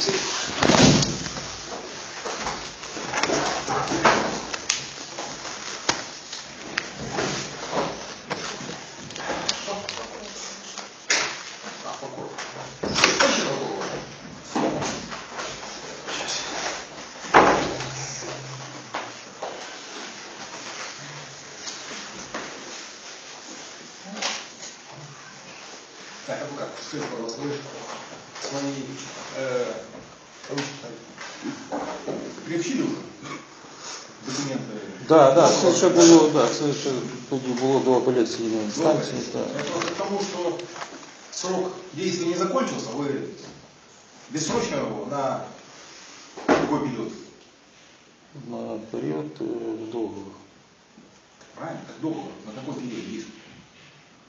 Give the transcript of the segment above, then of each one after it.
Так, адвокат, скажіть, будь ласка, ви свої е, приобщили вже документи? Да, да, це ще було, да, це ще тоді було до апеляційної інстанції. Добре. Да. Это потому, что срок действия не закончился, вы бессрочно его на какой период? На період е, договору. Правильно? Так долго. На какой период есть?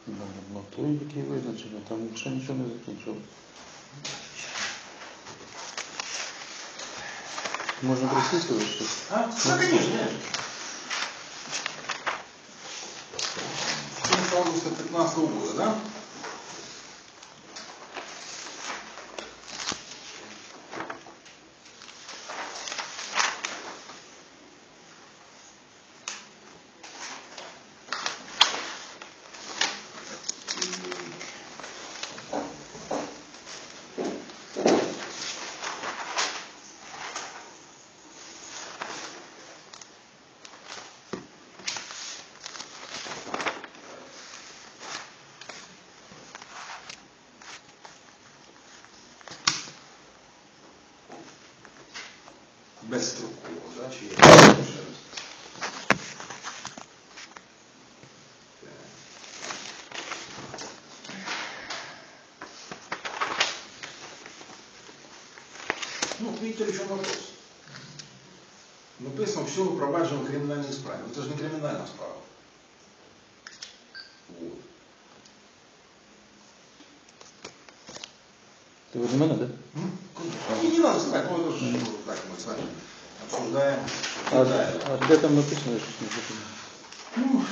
На, на той, який визначений, там ще нічого не закінчилось. Можна присісти ось тут? А? Да, конечно. С августа 15 года, да? Безстроково, да? Чи як? Ще раз. Ну, вот видите, в чем вопрос. Написано, все впроваджено в кримінальній справі. Це ж не кримінальна справа. Вот. Ти від мене, так? М? Не, не надо сказать, ну это же так мы с вами обсуждаем. А, а де там написано, що не запитання? Ну,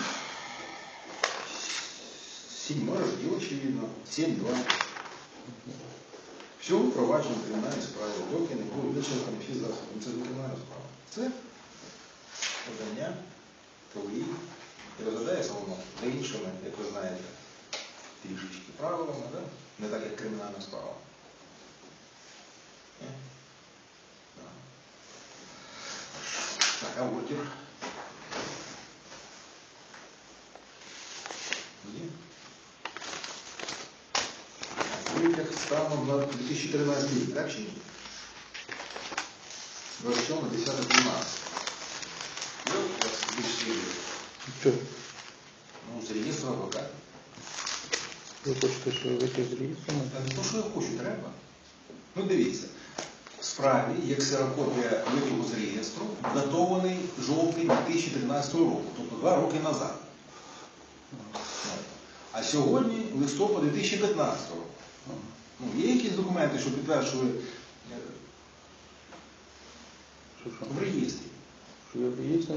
седьмое жди, очевидно. Семь-два. Все впроваджено в кримінальній справі. Доки не було вичерпані всі засоби. Це кримінальна справа. Це подання ТВІ. І розглядається воно за іншими, як ви знаєте, трішечки правилами, да? не так, як кримінальна справа. Ні? Да. Так, а ордер? Є? Витяг станом на 2013 рік, так чи ні? 27, 10, 13. Ну, у вас більш світло. Що? Ну, з реєстру адвоката. Ви хочете, що вийти з реєстру? Та не то, що я хочу, треба. Ну, дивіться. Справі є ксерокопія виклику з реєстру, датований жовтень 2013 року, тобто два роки назад. А сьогодні листопад 2015 року. Ну, є якісь документи, що підтверджували е, в реєстрі? Що я в реєстрі?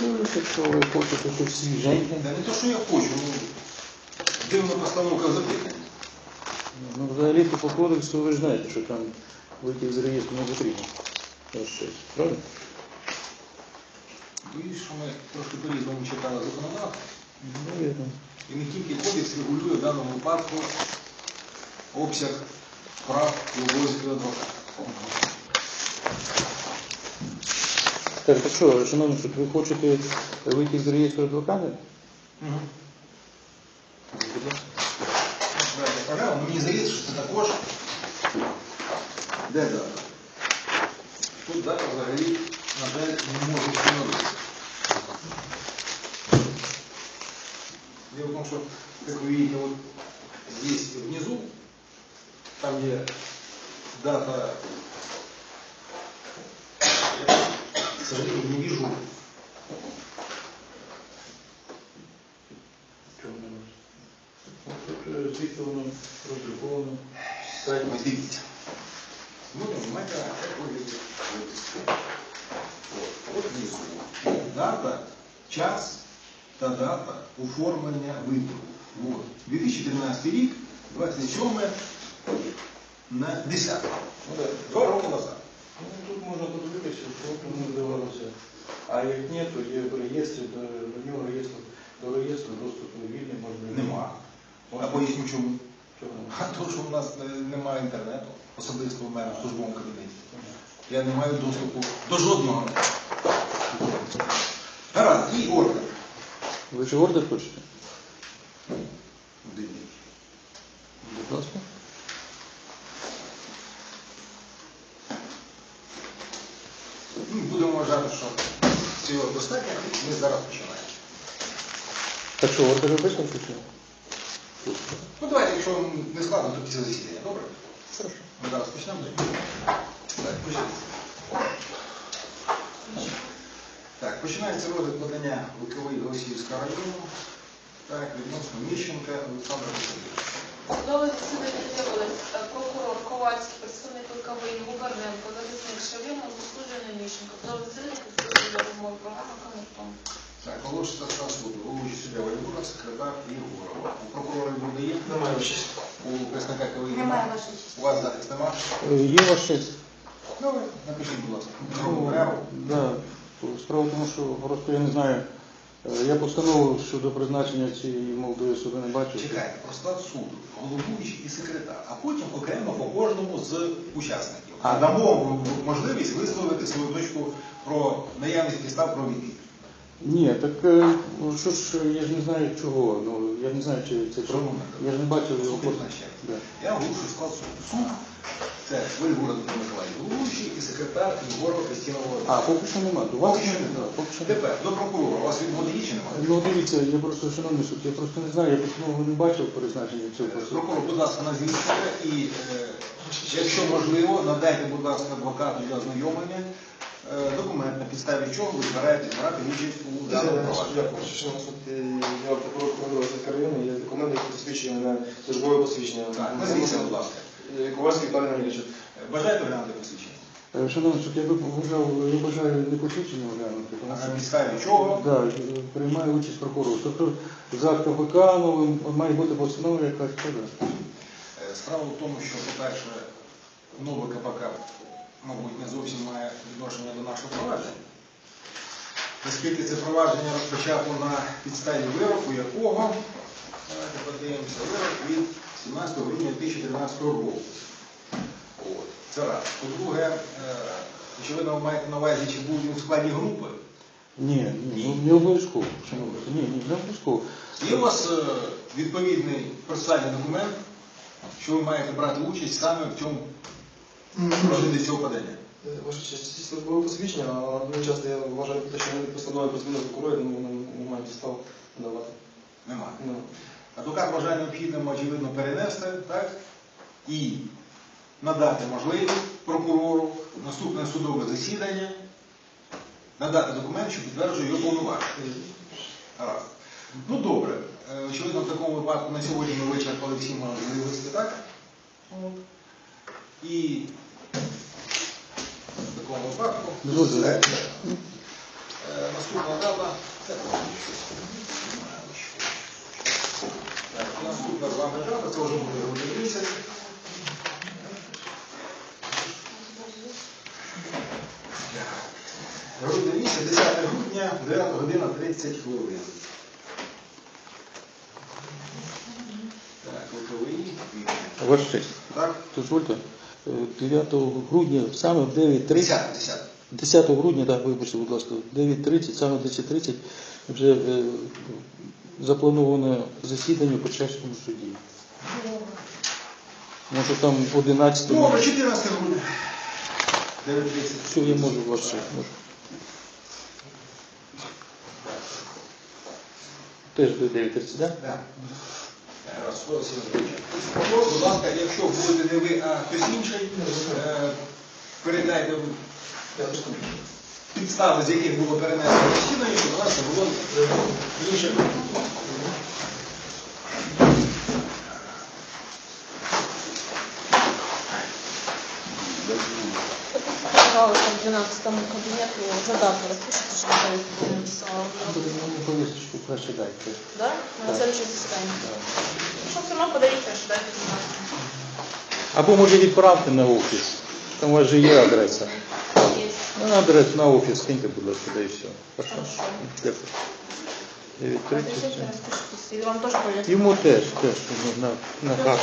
Давай подивлюся, що ви хочете тут свіженьке. Та не то, що я хочу, ну, дивна постановка запитання. Ну, взагалі то по кодексу ви ж знаєте, що там витяг з реєстру не потрібно. Ось щось. Правильно? Боюсь, що ми трошки по-різному читали законодавство. Навірно. І не тільки кодекс регулює в даному випадку обсяг прав і обов'язків адвоката. Так, так що, шановні, суд, ви хочете витяг з реєстру адвоката? Угу. Будь ласка. Програма, мені здається, що це також. Де дата? Тут дата взагалі, на жаль, не може встановитися. Дело в том, что, как вы видите, вот здесь внизу, там где дата, к сожалению, не вижу. Чого не може? Тут е, звідти воно роздруковано. Сайт вы видите. Ну, понимаете, а как выглядит выписка. Вот. Вот дата, час та дата оформлення вибору. От. 2013 рік, 27 на 10. Ну, да, Два роки назад. Ну, тут можна подивитися, що кому вдавалося. А як ні, то є в реєстрі, до, до нього реєстру, до реєстру доступу вільний можна. Нема. А поясню чому. Нема? А то, що в нас е, немає інтернету, особисто в мене в службовому кабінеті. Я не маю доступу до жодного. Гаразд, і ордер. Ви ж ордер хочете? Дивіться. Будь ласка. Ну, Будемо вважати, що цього достатньо, ми зараз починаємо. Так що, ордер ви висловите чи? ні? Ну давайте, якщо вам не складно, то після засідання, добре? Хорошо. Ми зараз почнемо. Так, почнемо. Так, починається розгляд подання Луковий Голосіївського району. Так, відносно Міщенка Олександра Васильовича. Судове засідання з'явились е, прокурор Ковальський, представник Луковий, Губерненко, захисник Шевімо, заслужений Міщенко. Судове засідання за умови програми Камертон. Так, оголошується склад суду. Головуючий суддя Валюра, секретар Єгорова. У прокурора буде є? Немає ваші. У представника КВІ Немає немає? вашої. У вас захист нема? Е, Є ваш честь? Добре, напишіть, будь ласка. Ну, да. Справа в тому, що просто я не знаю. Е, Я постанову щодо призначення цієї молодої суди не бачив. Чекайте, про склад суду, головуючий і секретар, а потім окремо по кожному з учасників. А. Дамо можливість висловити свою точку про наявність підстав про відвід. Ні, так е, ну, що ж, я ж не знаю чого. Ну, я не знаю, чи це Чому? Я ж не бачив його. Я оголошую склад суду. Суд це Вольгура Дмитро Миколаївич, головуючий і секретар Єгорова Кристина А, поки що нема. До вас Поки що Да, немає. поки що немає. Тепер до прокурора. У вас відводи є чи немає? Ну дивіться, я просто шановний суд, я просто не знаю, я постанову не бачив призначення цього посаду. Прокурор, будь ласка, назвіть себе і, е, якщо можливо, надайте, будь ласка, адвокату для ознайомлення е, документ, на підставі чого ви збираєтесь брати участь у даному провадженні. Дякую. Що на я прокурор Кривого району, є документи, які посвідчує мене службове посвідчення. Так, назвіться, будь ласка. Е, Ковальський Віталій Андрійович. Е, Бажаєте глянути посвідчення? Е, Шановний суд, я би вважав, я бажаю не посвідчення оглянути, тому На що підставі чого? да, е, приймає участь прокурор. Тобто за КПК ну, має бути постанова якась. Е, Справа в тому, що, по-перше, нове КПК, мабуть, не зовсім має відношення до нашого провадження. Оскільки це провадження розпочато на підставі вироку, якого, давайте подивимося, вирок від 17 грудня 2013 року. От. Це раз. По-друге, е, очевидно, ви маєте на увазі, чи був він у складі групи. Ні, ні, Ні. ну, не обов'язково. Ні, ні, не обов'язково. Є у вас е, відповідний процесуальний документ, що ви маєте брати участь саме в цьому розгляді цього подання. Е, Ваша честь, службове посвідчення, а одночасно я вважаю що не постанови про зміну прокурора, тому не, не маю підстав давати. Немає. Адвокат вважає необхідним, очевидно, перенести, так? І надати можливість прокурору наступне судове засідання, надати документ, що підтверджує його повноваження. Ну добре. Е, Очевидно, в такому випадку на сьогодні ми вичерпали всі можливості, так? І в такому випадку. Е, наступна дата. Це наступна з вами дата, вже буде грудний місяць. Грудний місяць, 10 грудня, 9 година 30 хвилин. Так, луковий. Ваша честь. Так? Дозвольте, е, 9 грудня, саме в 9.30. 10, 10. 10 грудня, так, вибачте, будь ласка, 9.30, саме в 10.30 вже е, заплановане засідання у Печерському суді. Може там 11 Добре, 14 грудня. 9.30. Що я можу ваше, можу. Теж до 9.30, так? Так. Раз, скоро. Будь ласка, якщо будете не ви, а хтось інший, е, передайте не підстави, з яких було перенесено засідання, щоб у нас було інших. написала в 12 кабінету, задатку розпишете, що я написала. Ну, повісточку краще дайте. Да? На. Все одно що. Або може відправте на офіс. Там у вас же є адреса. Є. Ну, на адресу на офіс скиньте, будь ласка, да і все. Хорошо? Дякую. Дев'ять тридцять. Розпишіться, розпишіться. І вам теж поясню. Йому теж, теж, на, на.